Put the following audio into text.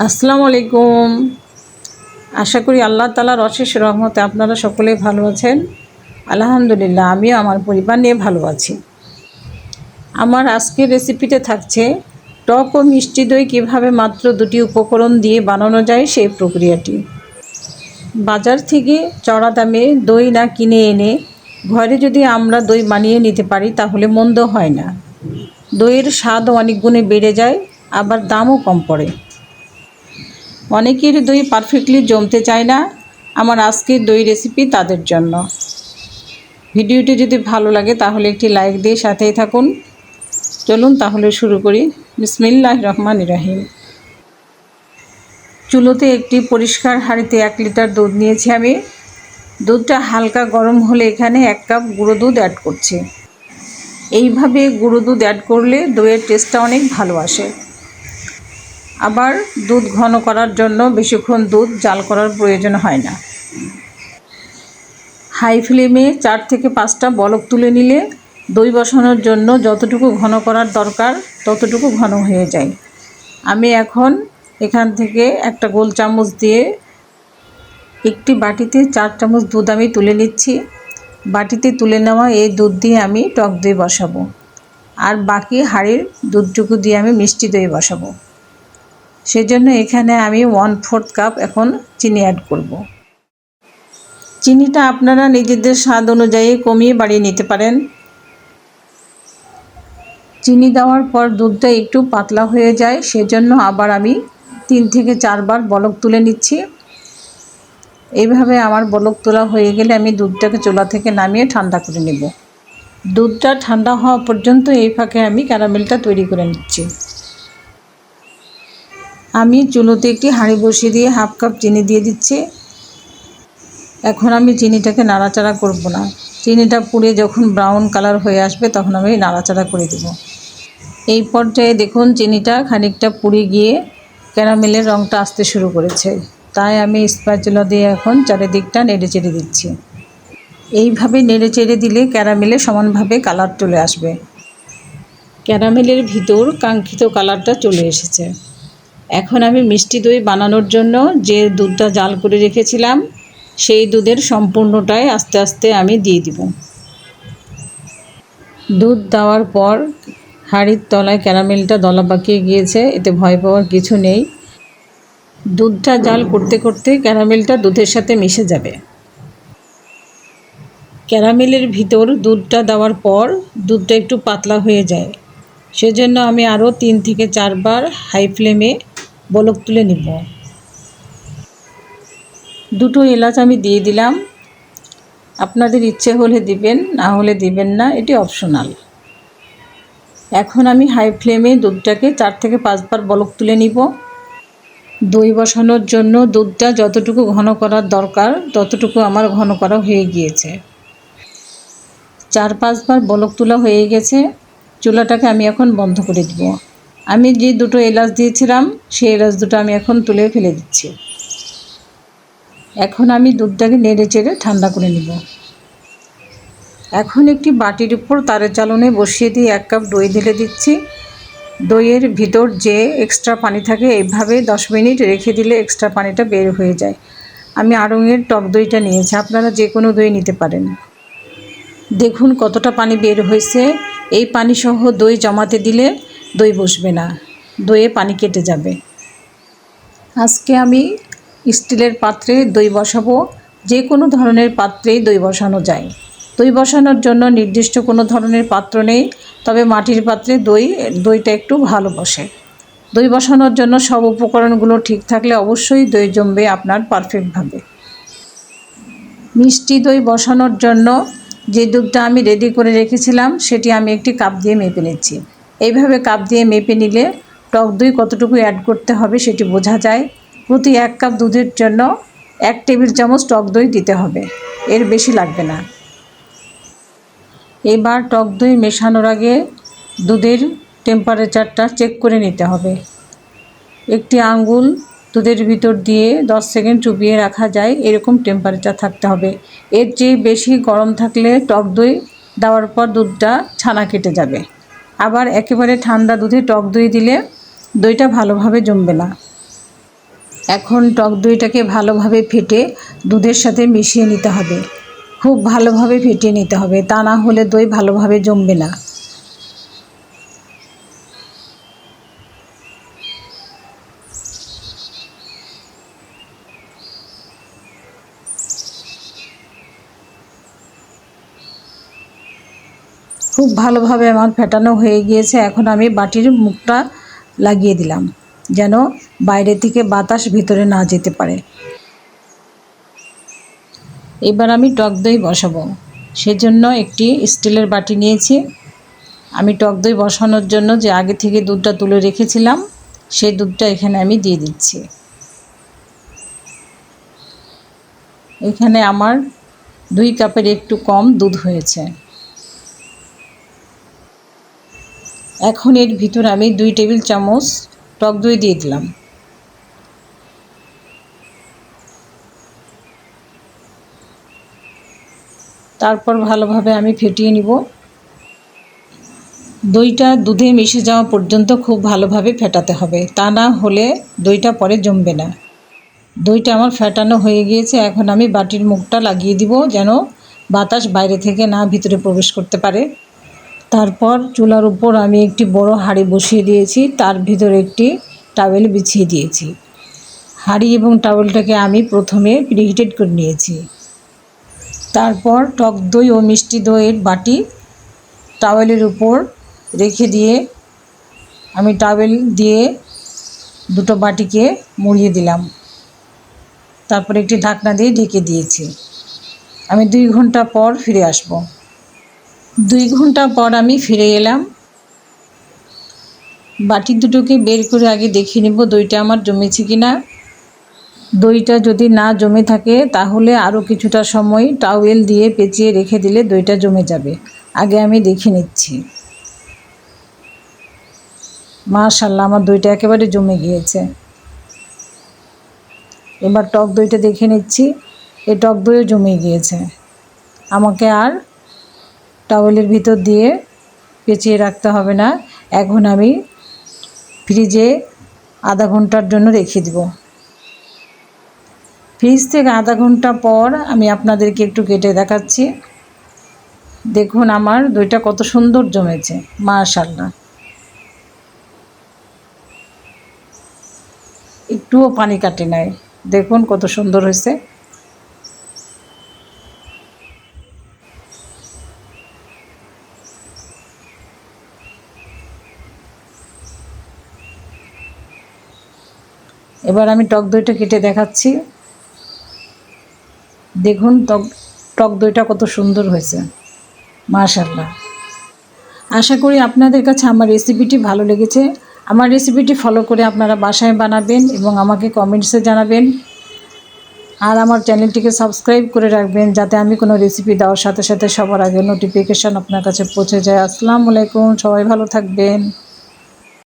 আসসালামু আলাইকুম। আশা করি আল্লাহ তালার অশেষ রহমতে আপনারা সকলেই ভালো আছেন। আলহামদুলিল্লাহ, আমিও আমার পরিবার নিয়ে ভালো আছি। আমার আজকের রেসিপিতে থাকছে টক ও মিষ্টি দই কীভাবে মাত্র দুটি উপকরণ দিয়ে বানানো যায় সেই প্রক্রিয়াটি। বাজার থেকে চড়া দামে দই না কিনে এনে ঘরে যদি আমরা দই বানিয়ে নিতে পারি তাহলে মন্দ হয় না। দইয়ের স্বাদ অনেক গুণে বেড়ে যায়, আবার দামও কম পড়ে। অনেকের দই পারফেক্টলি জমতে চায় না। আমার আজকের দই রেসিপি তাদের জন্য। ভিডিওটি যদি ভালো লাগে তাহলে একটি লাইক দিয়ে সাথেই থাকুন। চলুন তাহলে শুরু করি। বিসমিল্লাহ রহমান রাহিম। চুলোতে একটি পরিষ্কার হাঁড়িতে এক লিটার দুধ নিয়েছি আমি। দুধটা হালকা গরম হলে এখানে এক কাপ গুঁড়ো দুধ অ্যাড করছি। এইভাবে গুঁড়ো দুধ অ্যাড করলে দইয়ের টেস্টটা অনেক ভালো আসে। আবার দুধ ঘন করার জন্য বেশিক্ষণ দুধ জাল করার প্রয়োজন হয় না। হাই ফ্লেমে চার থেকে পাঁচটা বলক তুলে নিলে দই বসানোর জন্য যতটুকু ঘন করার দরকার ততটুকু ঘন হয়ে যায়। আমি এখন এখান থেকে একটা গোল চামচ দিয়ে একটি বাটিতে চার চামচ দুধ আমি তুলে নিচ্ছি। বাটিতে তুলে নেওয়া এই দুধ দিয়ে আমি টক দই বসাবো। আর বাকি হাঁড়ির দুধটুকু দিয়ে আমি মিষ্টি দই বসাবো। সেজন্য এখানে আমি ওয়ান ফোর্থ কাপ এখন চিনি অ্যাড করব। চিনিটা আপনারা নিজেদের স্বাদ অনুযায়ী কমিয়ে বাড়িয়ে নিতে পারেন। চিনি দেওয়ার পর দুধটা একটু পাতলা হয়ে যায়, সেজন্য আবার আমি তিন থেকে চারবার বলক তুলে নিচ্ছি। এইভাবে আমার বলক তোলা হয়ে গেলে আমি দুধটাকে চোলা থেকে নামিয়ে ঠান্ডা করে নেব। দুধটা ঠান্ডা হওয়া পর্যন্ত এই ফাঁকে আমি ক্যারামেলটা তৈরি করে নিচ্ছি। আমি চুলোতে একটি হাঁড়ি বসিয়ে দিয়ে হাফ কাপ চিনি দিয়ে দিচ্ছি। এখন আমি চিনিটাকে নাড়াচাড়া করব না। চিনিটা পুড়ে যখন ব্রাউন কালার হয়ে আসবে তখন আমি নাড়াচাড়া করে দেব। এই পর্যায়ে দেখুন চিনিটা খানিকটা পুড়ে গিয়ে ক্যারামেলের রঙটা আসতে শুরু করেছে। তাই আমি স্প্যাচুলা দিয়ে এখন চারিদিকটা নেড়ে চেড়ে দিচ্ছি। এইভাবে নেড়ে চেড়ে দিলে ক্যারামেলে সমানভাবে কালার চলে আসবে। ক্যারামেলের ভিতর কাঙ্ক্ষিত কালারটা চলে এসেছে। এখন আমি মিষ্টি দই বানানোর জন্য যে দুধটা জাল করে রেখেছিলাম, সেই দুধের সম্পূর্ণটাই আস্তে আস্তে আমি দিয়ে দিব। দুধ দেওয়ার পর হাঁড়ির তলায় ক্যারামেলটা দলা পাকিয়ে গিয়েছে, এতে ভয় পাওয়ার কিছু নেই। দুধটা জাল করতে করতে ক্যারামেলটা দুধের সাথে মিশে যাবে। ক্যারামেলের ভিতর দুধটা দেওয়ার পর দুধটা একটু পাতলা হয়ে যায়। সেজন্য আমি আরও তিন থেকে চারবার হাই ফ্লেমে বলক তুলে নিব। দুটো এলাচ আমি দিয়ে দিলাম। আপনাদের ইচ্ছে হলে দিবেন, না হলে দিবেন না, এটি অপশনাল এখন আমি হাই ফ্লেমে দুধটাকে চার থেকে পাঁচবার বলক তুলে নিব। দই বসানোর জন্য দুধটা যতটুকু ঘন করার দরকার, ততটুকু আমার ঘন করা হয়ে গিয়েছে। চার পাঁচবার বলক তোলা হয়ে গেছে। চুলাটাকে আমি এখন বন্ধ করে দিব। আমি যে দুটো এলাচ দিয়েছিলাম, সেই এলাচ দুটো আমি এখন তুলে ফেলে দিচ্ছি। এখন আমি দুধটাকে নেড়ে চেড়ে ঠান্ডা করে নিব। এখন একটি বাটির উপর তারের চালনে বসিয়ে দিয়ে এক কাপ দই ঢেলে দিচ্ছি। দইয়ের ভিতর যে এক্সট্রা পানি থাকে, এইভাবে দশ মিনিট রেখে দিলে এক্সট্রা পানিটা বের হয়ে যায়। আমি আড়ঙের টক দইটা নিয়েছি, আপনারা যে কোনো দই নিতে পারেন। দেখুন কতটা পানি বের হয়েছে। এই পানি সহ দই জমাতে দিলে দই বসবে না, দইয়ে পানি কেটে যাবে। আজকে আমি স্টিলের পাত্রে দই বসাবো, যে কোনো ধরনের পাত্রেই দই বসানো যায়। দই বসানোর জন্য নির্দিষ্ট কোনো ধরনের পাত্র নেই, তবে মাটির পাত্রে দই, দইটা একটু ভালো বসে। দই বসানোর জন্য সব উপকরণগুলো ঠিক থাকলে অবশ্যই দই জমবে আপনার পারফেক্টভাবে। মিষ্টি দই বসানোর জন্য যে দুধটা আমি রেডি করে রেখেছিলাম, সেটি আমি একটি কাপ দিয়ে মেপে নিচ্ছি। এইভাবে কাপ দিয়ে মেপে নিলে টক দই কতটুকু অ্যাড করতে হবে সেটি বোঝা যায়। প্রতি এক কাপ দুধের জন্য এক টেবিল চামচ টক দই দিতে হবে। এর বেশি লাগবে না। এবার টক দই মেশানোর আগে দুধের টেম্পারেচারটা চেক করে নিতে হবে। একটি আঙ্গুল দুধের ভিতর দিয়ে দশ সেকেন্ড চুপিয়ে রাখা যায়, এরকম টেম্পারেচার থাকতে হবে। এর চেয়ে বেশি গরম থাকলে টক দই দেওয়ার পর দুধটা ছানা কেটে যাবে। আবার একেবারে ঠান্ডা দুধে টক দই দিলে দইটা ভালোভাবে জমবে না। এখন টক দইটাকে ভালোভাবে ফেটে দুধের সাথে মিশিয়ে নিতে হবে। খুব ভালোভাবে ফেটিয়ে নিতে হবে, তা না হলে দই ভালোভাবে জমবে না। খুব ভালোভাবে আমার ফেটানো হয়ে গিয়েছে। এখন আমি বাটির মুখটা লাগিয়ে দিলাম, যেন বাইরে থেকে বাতাস ভিতরে না যেতে পারে। এবার আমি টক দই বসাবো। সেজন্য একটি স্টিলের বাটি নিয়েছি। আমি টক দই বসানোর জন্য যে আগে থেকে দুধটা তুলে রেখেছিলাম সেই দুধটা এখানে আমি দিয়ে দিচ্ছি। এখানে আমার দুই কাপের একটু কম দুধ হয়েছে। এখন এর ভিতর আমি দুই টেবিল চামচ টক দই দিয়ে দিলাম। তারপর ভালোভাবে আমি ফেটিয়ে নিব। দইটা দুধে মিশে যাওয়া পর্যন্ত খুব ভালোভাবে ফেটাতে হবে। তা না হলে দইটা পরে জমবে না। দইটা আমার ফেটানো হয়ে গিয়েছে। এখন আমি বাটির মুখটা লাগিয়ে দিব যেন বাতাস বাইরে থেকে না ভিতরে প্রবেশ করতে পারে। তারপর চুলার উপর আমি একটি বড় হাঁড়ি বসিয়ে দিয়েছি, তার ভিতরে একটি টাওয়েল বিছিয়ে দিয়েছি। হাঁড়ি এবং টাওয়েলটাকে আমি প্রথমে প্রিহিটেড করে নিয়েছি। তারপর টক দই ও মিষ্টি দইয়ের বাটি টাওয়েলের উপর রেখে দিয়ে আমি টাওয়েল দিয়ে দুটো বাটিকে মুড়িয়ে দিলাম। তারপর একটি ঢাকনা দিয়ে ঢেকে দিয়েছি। আমি দুই ঘণ্টা পর ফিরে আসব। দুই ঘণ্টা পর আমি ফিরে এলাম। বাটি দুটোকে বের করে আগে দেখে নেব দইটা আমার জমেছে কি না দইটা যদি না জমে থাকে, তাহলে আরও কিছুটা সময় টাওয়েল দিয়ে পেঁচিয়ে রেখে দিলে দইটা জমে যাবে। আগে আমি দেখে নিচ্ছি। মাশাল্লাহ আমার দইটা একেবারে জমে গিয়েছে। এবার টক দইটা দেখে নিচ্ছি। এই টক দইও জমে গিয়েছে। আমাকে আর টাওয়েলের ভিতর দিয়ে পেঁচিয়ে রাখতে হবে না। এখন আমি ফ্রিজে আধা ঘণ্টার জন্য রেখে দেব। ফ্রিজ থেকে আধা ঘণ্টা পর আমি আপনাদেরকে একটু কেটে দেখাচ্ছি। দেখুন আমার দইটা কত সুন্দর জমেছে মাশাল্লাহ একটুও পানি কাটে নাই। দেখুন কত সুন্দর হয়েছে। এবার আমি টক দইটা কেটে দেখাচ্ছি। দেখুন টক টক দইটা কত সুন্দর হয়েছে। মাশাল্লাহ আশা করি আপনাদের কাছে আমার রেসিপিটি ভালো লেগেছে। আমার রেসিপিটি ফলো করে আপনারা বাসায় বানাবেন এবং আমাকে কমেন্টসে জানাবেন। আর আমার চ্যানেলটিকে সাবস্ক্রাইব করে রাখবেন যাতে আমি কোনো রেসিপি দেওয়ার সাথে সাথে সবার আগে নোটিফিকেশান আপনার কাছে পৌঁছে যায়। আসসালামু আলাইকুম, সবাই ভালো থাকবেন।